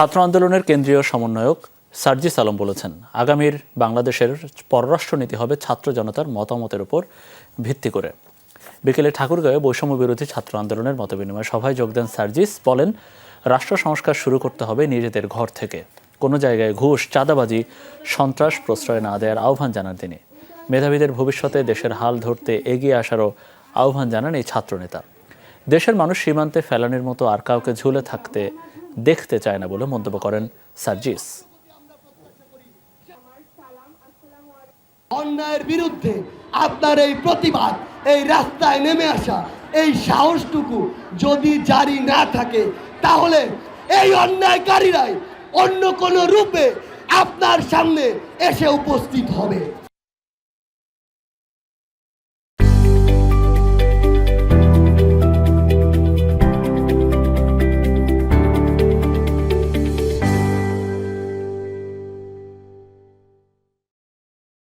ছাত্র আন্দোলনের কেন্দ্রীয় সমন্বয়ক সার্জিস আলম বলেছেন, আগামীর বাংলাদেশের পররাষ্ট্রনীতি হবে ছাত্র জনতার মতামতের উপর ভিত্তি করে। বিকেলে ঠাকুরগাঁয়ে বৈষম্য বিরোধী ছাত্র আন্দোলনের মতবিনিময় সভায় যোগ দেন সার্জিস, বলেন, রাষ্ট্র সংস্কার শুরু করতে হবে নিজেদের ঘর থেকে। কোনো জায়গায় ঘুষ, চাঁদাবাজি, সন্ত্রাস প্রশ্রয় না দেওয়ার আহ্বান জানান তিনি। মেধাবীদের ভবিষ্যতে দেশের হাল ধরতে এগিয়ে আসারও আহ্বান জানান এই ছাত্রনেতা। দেশের মানুষ সীমান্তে ফেলানির মতো আর কাউকে ঝুলে থাকতে দেখতে চায় না বলে মন্তব্য করেন সার্জিস। অন্যায়ের বিরুদ্ধে আপনার এই প্রতিবাদ, এই রাস্তায় নেমে আসা, এই সাহসটুকু যদি জারি না থাকে, তাহলে এই অন্যায়কারীরাই অন্য কোনো রূপে আপনার সামনে এসে উপস্থিত হবে।